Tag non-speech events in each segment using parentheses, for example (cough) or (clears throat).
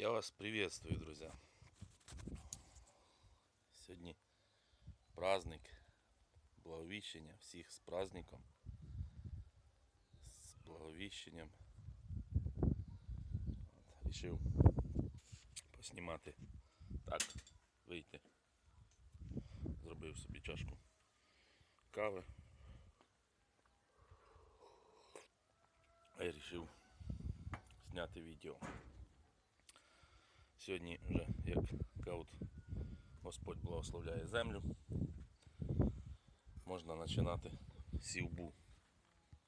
Я вас приветствую, друзья. Сьогодні праздник, благовіщення всіх з праздником. З благовіщенням. От, рішив поснімати. Так, вийти. Зробив собі чашку кави. А я вирішив зняти відео. Сьогодні вже, як кажуть, Господь благословляє землю. Можна починати сівбу.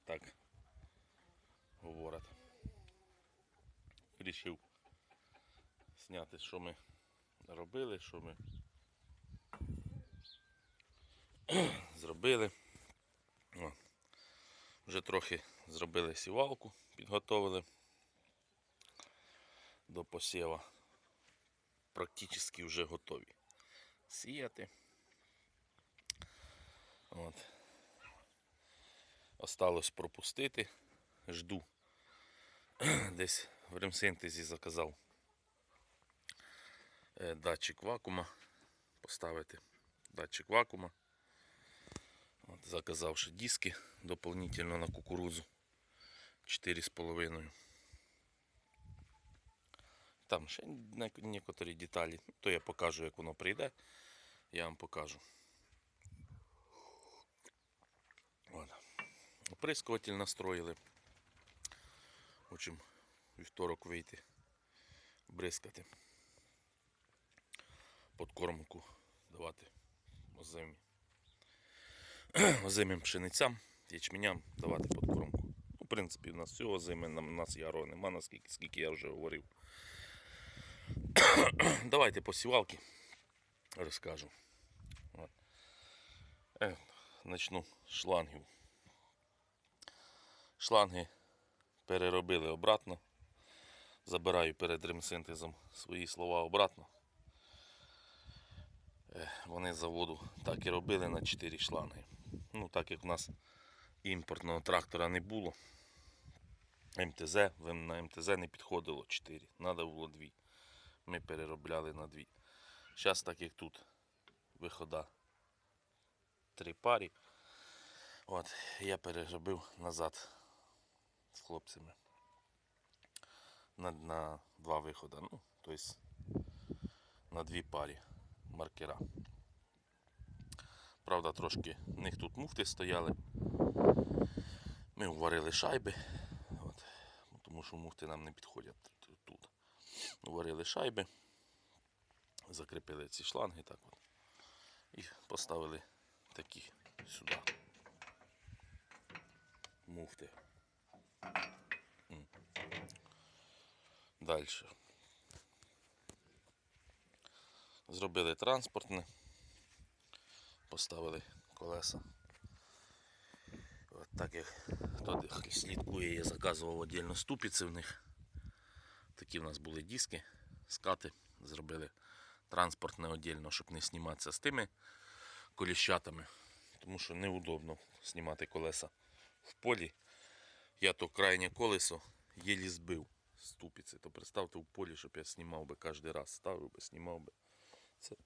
Так говорять. Рішив зняти, що ми робили, що ми (clears throat) зробили. О, вже трохи зробили сівалку, підготовили до посіва. Практично вже готові сіяти. От. Осталось пропустити. Жду. (clears throat) Десь в ремсинтезі заказав е, датчик вакуума. Поставити датчик вакуума. От, заказав ще диски дополнительно на кукурузу 4,5. Там ще не- некоторі деталі. То я покажу, як воно прийде. Я вам покажу. Оприскуватель настроїли. Хочемо вівторок вийти, бризкати. Подкормку давати озимі. (clears throat) Озимим пшеницям, ячменям давати подкормку. Ну, в принципі, у нас всього озими, у нас яру нема, наскільки скільки я вже говорив. (clears throat) Давайте по сівалки розкажу. Начну з шлангів. Шланги переробили обратно. Забираю перед ремсинтезом свої слова обратно. Вони заводу так і робили на 4 шланги. Ну, так як в нас імпортного трактора не було. МТЗ, на МТЗ не підходило 4, треба було 2 ми переробляли на дві. Зараз так як тут вихода три парі. От, я переробив назад з хлопцями. На, на два виходи. Ну, тобто на дві парі маркера. Правда, трошки в них тут муфти стояли. Ми варили шайби. От, тому що муфти нам не підходять варили шайби, закріпили ці шланги так от, і поставили такі сюди. Муфти. Далі. Зробили транспортне, поставили колеса. От так як хто слідкує, я заказував віддільно ступиці в них. Такі в нас були диски, скати, зробили транспортне віддільно, щоб не зніматися з тими коліщатами, тому що неудобно знімати колеса в полі. Я то крайнє колесо єлі збив з ступиці, то представте в полі, щоб я знімав би кожен раз, ставив би, знімав би. Це,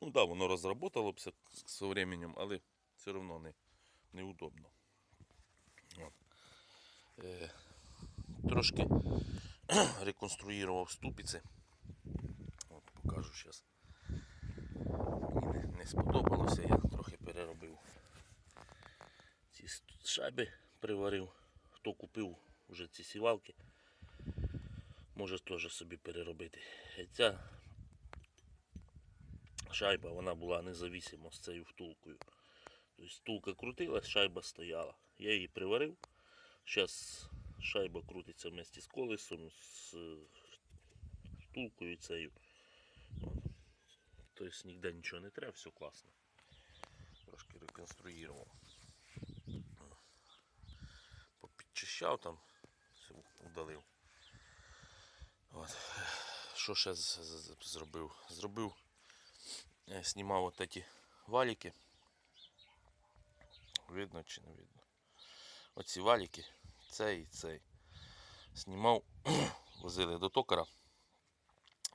ну да, воно розработало б з часом, але все одно не, неудобно. Е, трошки (clears throat) реконструював ступиці. От покажу зараз. Мені не, сподобалося, я трохи переробив. Ці шайби приварив. Хто купив вже ці сівалки, може теж собі переробити. І Ця шайба вона була независимо з цією втулкою. Тобто втулка крутилась, шайба стояла. Я її приварив. Зараз шайба крутиться вместе з колесом, з е, втулкою цією. Тобто ніде нічого не треба, все класно. Трошки реконструював. Попідчищав там, все удалив. От. Що ще зробив? Зробив, е, знімав от такі валіки. Видно чи не видно? Оці валіки, цей цей. Знімав, (clears throat) возили до токара.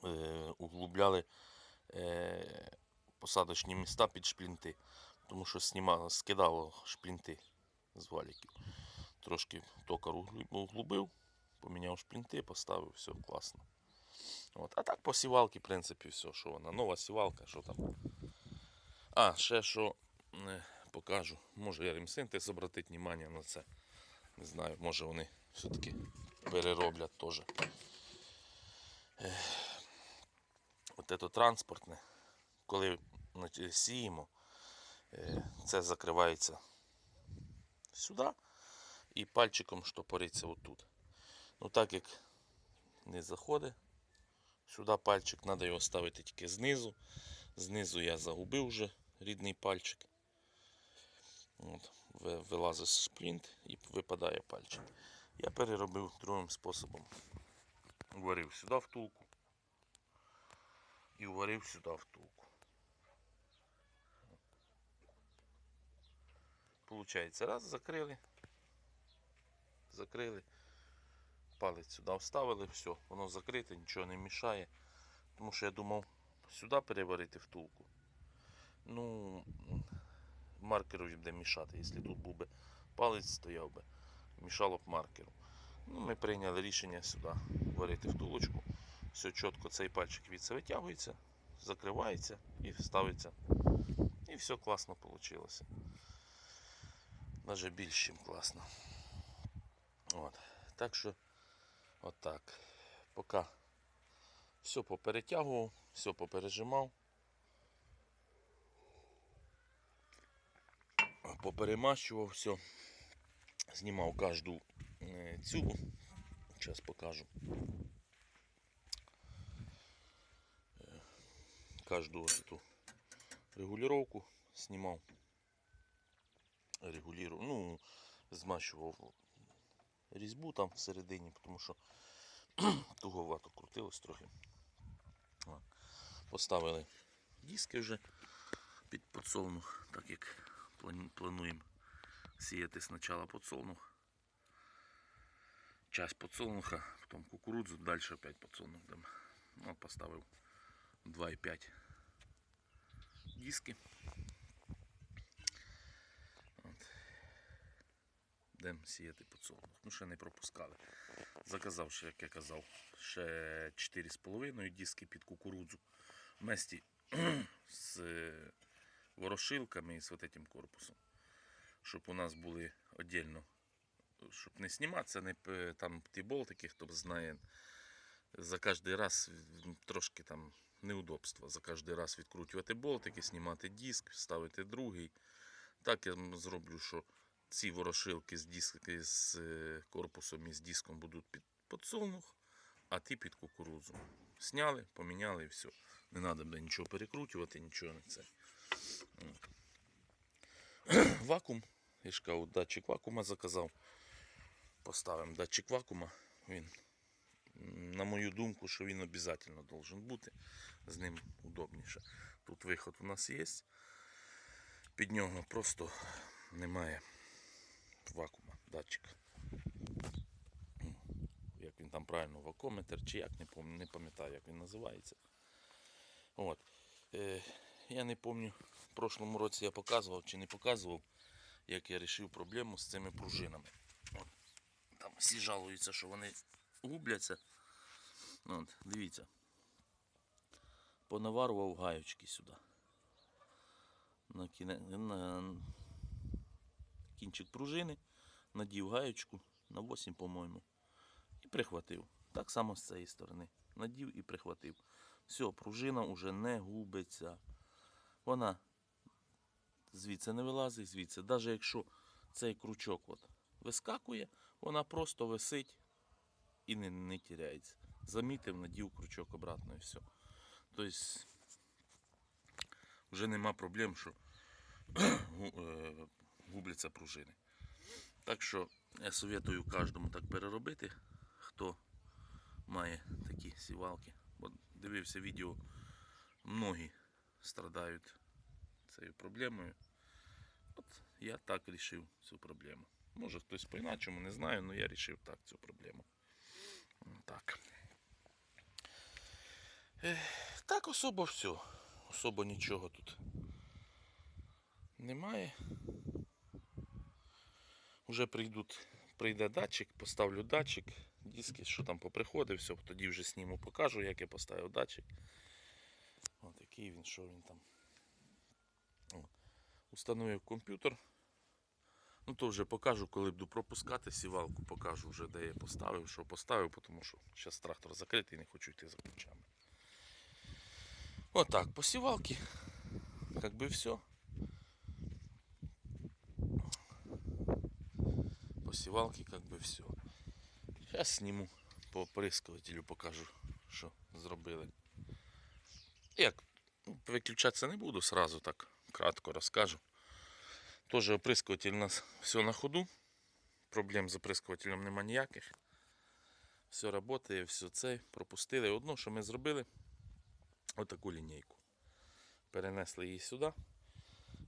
е, углубляли е, посадочні міста під шплінти, тому що знімало, скидало шплінти з валіків. Трошки токар углубив, поміняв шплінти, поставив, все класно. От. А так по сівалці, в принципі, все, що вона. Нова сівалка, що там. А, ще що е, покажу. Може я ремсинтез обратить внимание на це. Не знаю, може вони все-таки перероблять теж. От це транспортне. Коли сіємо, е, це закривається сюди і пальчиком штопориться отут. Ну так як не заходить, сюди пальчик, треба його ставити тільки знизу. Знизу я загубив вже рідний пальчик. От, ви- вилазить шплінт і випадає пальчик. Я переробив другим способом. Варив сюди втулку і варив сюди втулку. Получається, раз закрили, закрили, палець сюди вставили, все, воно закрите, нічого не мішає. Тому що я думав сюди переварити втулку. Ну, маркеру буде мішати, якщо тут був би палець стояв би, мішало б маркеру. Ну, ми прийняли рішення сюди варити втулочку. Все чітко, цей пальчик від витягується, закривається і ставиться. І все класно вийшло. Навіть більш ніж класно. От. Так що, отак. Поки все поперетягував, все попережимав. Поперемащував все. Знімав кожну е, цю. Зараз покажу. Е, Кожну эту регулировку знімав. Регулював, ну, змащував різьбу там всередині, тому що (clears throat) туговато крутилось трохи. Поставили диски вже під подсолнух, так як плануємо сіяти спочатку подсолнух. Часть подсолнуха, потім кукурудзу, далі опять подсолнух дам. От поставив 2,5 диски. От. Дем сіяти подсолнух. Ну, ще не пропускали. Заказав ще, як я казав, ще 4,5 диски під кукурудзу. Вместе (clears throat) з ворошилками і з вот этим корпусом. Щоб у нас були віддільно, щоб не зніматися, не там ті болтики, хто знає, за кожен раз трошки там неудобства. За кожен раз відкручувати болтики, знімати диск, ставити другий. Так я зроблю, що ці ворошилки з, диски, з е, корпусом і з диском будуть під подсолнух, а ті під кукурудзу. Сняли, поміняли і все. Не треба нічого перекручувати, нічого не це. (clears throat) Вакуум. Я ж кажу, датчик вакуума заказав. Поставимо датчик вакуума. Він, на мою думку, що він обов'язково должен бути. З ним удобніше. Тут виход у нас є. Під нього просто немає вакуума, датчика. Як він там правильно, вакуометр чи як, не пам'ятаю, як він називається. От. Я не пам'ятаю, в прошлому році я показував чи не показував, як я вирішив проблему з цими пружинами. От. Там всі жалуються, що вони губляться. От, дивіться. Понаварував гаючки сюди. На, кіне... на кінчик пружини, надів гаючку на 8, по-моєму, і прихватив. Так само з цієї сторони. Надів і прихватив. Все, пружина вже не губиться. Вона звідси не вилазить, звідси. Навіть якщо цей крючок от вискакує, вона просто висить і не, не тіряється. Замітив, надів крючок обратно і все. Тобто вже нема проблем, що (clears throat) е, губляться пружини. Так що я советую кожному так переробити, хто має такі сівалки. Бо дивився відео, многі страдають цією проблемою. От я так вирішив цю проблему. Може хтось по-іначому, не знаю, але я вирішив так цю проблему. Так. Так особо все. Особо нічого тут немає. Вже прийдуть, прийде датчик, поставлю датчик, диски, що там поприходить, все, тоді вже сніму, покажу, як я поставив датчик. Який він, що він там. Установив комп'ютер. Ну то вже покажу, коли буду пропускати сівалку, покажу вже, де я поставив, що поставив, тому що зараз трактор закритий, не хочу йти за ключами. Отак, по сівалці. Как би все. По сівалці как би все. Зараз зніму по оприскувателю, покажу, що зробили. Як? Ну, Виключатися не буду, сразу так кратко розкажу. Тоже оприскуватель у нас все на ходу. Проблем з оприскувателем нема ніяких. Все працює, все це. Пропустили. Одно, що ми зробили, отаку лінійку. Перенесли її сюди.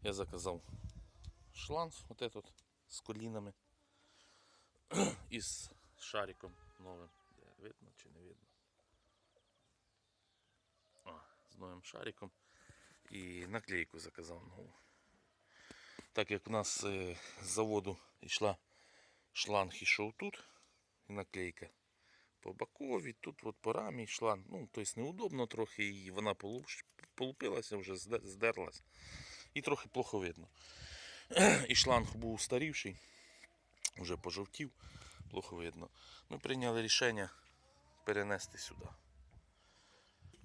Я заказав шланг вот этот з колінами (clears throat) і з шариком новим. Видно чи не видно? О, з новим шариком. І наклейку заказав нову. Так як у нас е, з заводу йшла шланг ішов тут, і наклейка по бокові, тут от по рамі йшла. Ну, тобто неудобно трохи, і вона полуп- полупилася, вже зде- здерлась. І трохи плохо видно. І шланг був устарівший, вже пожовтів, плохо видно. Ми прийняли рішення перенести сюди.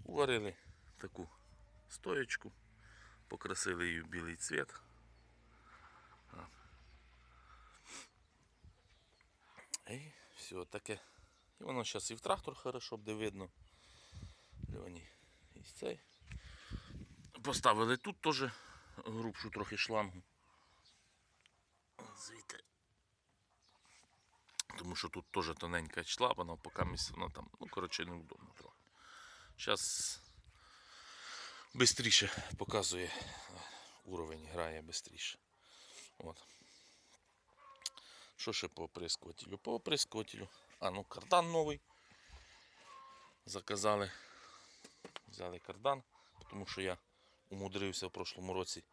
Уварили таку стоєчку, покрасили її в білий цвіт. І все таке. І воно зараз і в трактор хорошо буде видно. Льоні. І цей. Поставили тут теж грубшу трохи шлангу. Звідти. Тому що тут теж тоненька йшла, вона поки місць, вона там, ну коротше, неудобно трохи. Зараз швидше показує уровень, грає швидше. От. Що ще по оприскувателю? По оприскувателю. А, ну кардан новий. Заказали. Взяли кардан, тому що я умудрився в прошлому році.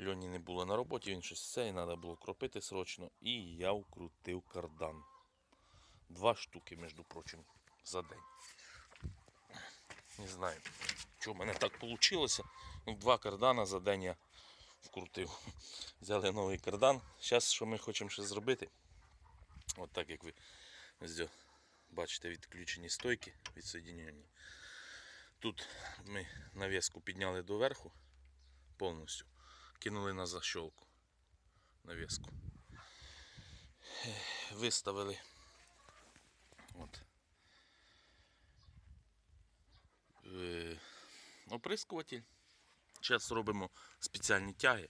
Льоні не було на роботі, він щось це, і треба було кропити срочно. І я вкрутив кардан. Два штуки, між прочим, за день. Не знаю, що в мене так вийшло. Ну, два кардана за день я вкрутив. (laughs) Взяли новий кардан. Зараз що ми хочемо ще зробити? От так як ви бачите відключені стойки відсоєднені. Тут ми навіску підняли доверху повністю. Кинули на защолку навіску. Ех, Виставили. От. Оприскуватель. Зараз робимо спеціальні тяги,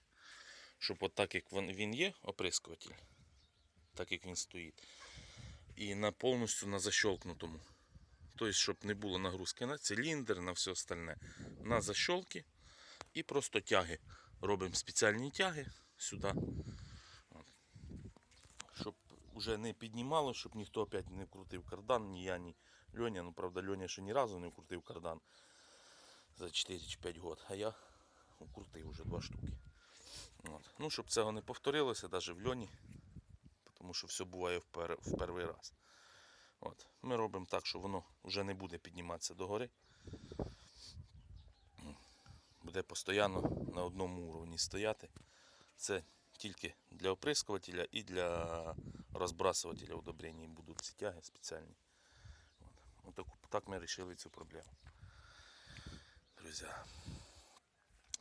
щоб от так як він є, оприскуватель, так як він стоїть. І на повністю на защолкнутому. Тобто, щоб не було нагрузки на циліндр, на все остальне. На защолки і просто тяги. Робимо спеціальні тяги сюди. Щоб вже не піднімало, щоб ніхто опять не вкрутив кардан, ні я, ні Льоня. Ну, правда, Льоня ще ні разу не вкрутив кардан за 4 чи 5 років. А я укрутив вже два штуки. От. Ну, щоб цього не повторилося, навіть в льоні, тому що все буває в, в перший раз. От. Ми робимо так, що воно вже не буде підніматися догори. Буде постійно на одному уровні стояти. Це тільки для оприскувателя і для розбрасувателя удобрень будуть ці тяги спеціальні. От. Отак, так ми вирішили цю проблему. Друзі.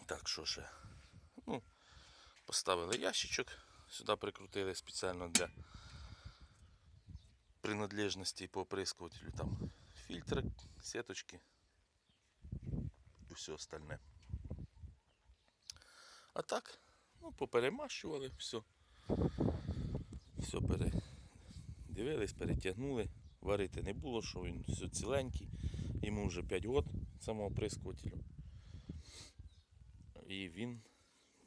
Так, що ще? Ну, поставили ящичок, сюди прикрутили спеціально для принадлежності по оприскувателю. Там фільтри, сіточки і все остальне. А так, ну, поперемащували, все. Все передивились, перетягнули. Варити не було, що він все ціленький. Йому вже 5 років самого оприскувателю і він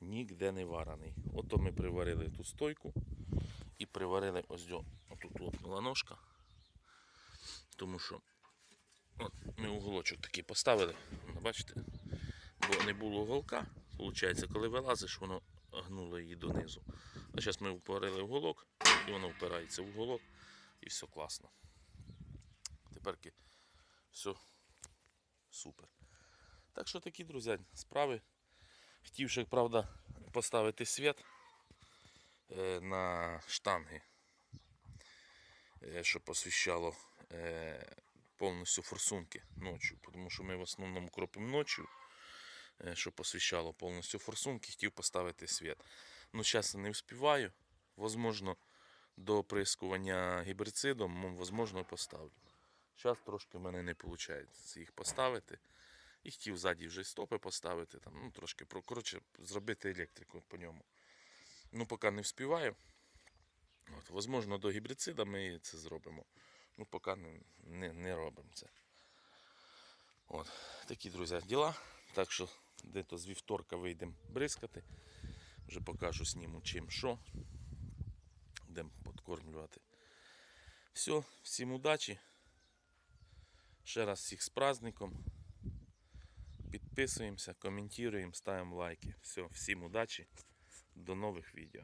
ніде не варений. Ото ми приварили ту стойку і приварили ось до отут. Тому що От ми уголочок такий поставили. Бачите? Бо не було уголка. Получається, коли вилазиш, воно гнуло її донизу. А зараз ми впорили уголок, і воно впирається в уголок, і все класно. Теперки все супер. Так що такі, друзі, справи. Хотів ще, правда, поставити світ е, на штанги, е, щоб освіщало е, повністю форсунки ночі. Тому що ми в основному кропимо ночі, щоб освіщало повністю форсунки, хотів поставити світ. Ну, зараз не вспіваю. Возможно, до прискування гібрицидом, м, возможно, поставлю. Зараз трошки в мене не виходить їх поставити. І хотів ззаді вже стопи поставити, там, ну, трошки коротше, зробити електрику по ньому. Ну, поки не вспіваю. От, возможно, до гібрицида ми це зробимо. Ну, поки не, не, не робимо це. От, такі, друзі, діла. Так що десь з вівторка вийдемо бризкати. Вже покажу сніму чим що. Будемо подкормлювати. Все, всім удачі. Ще раз всіх з праздником. Підписуємося, коментуємо, ставимо лайки. Все, всім удачі. До нових відео.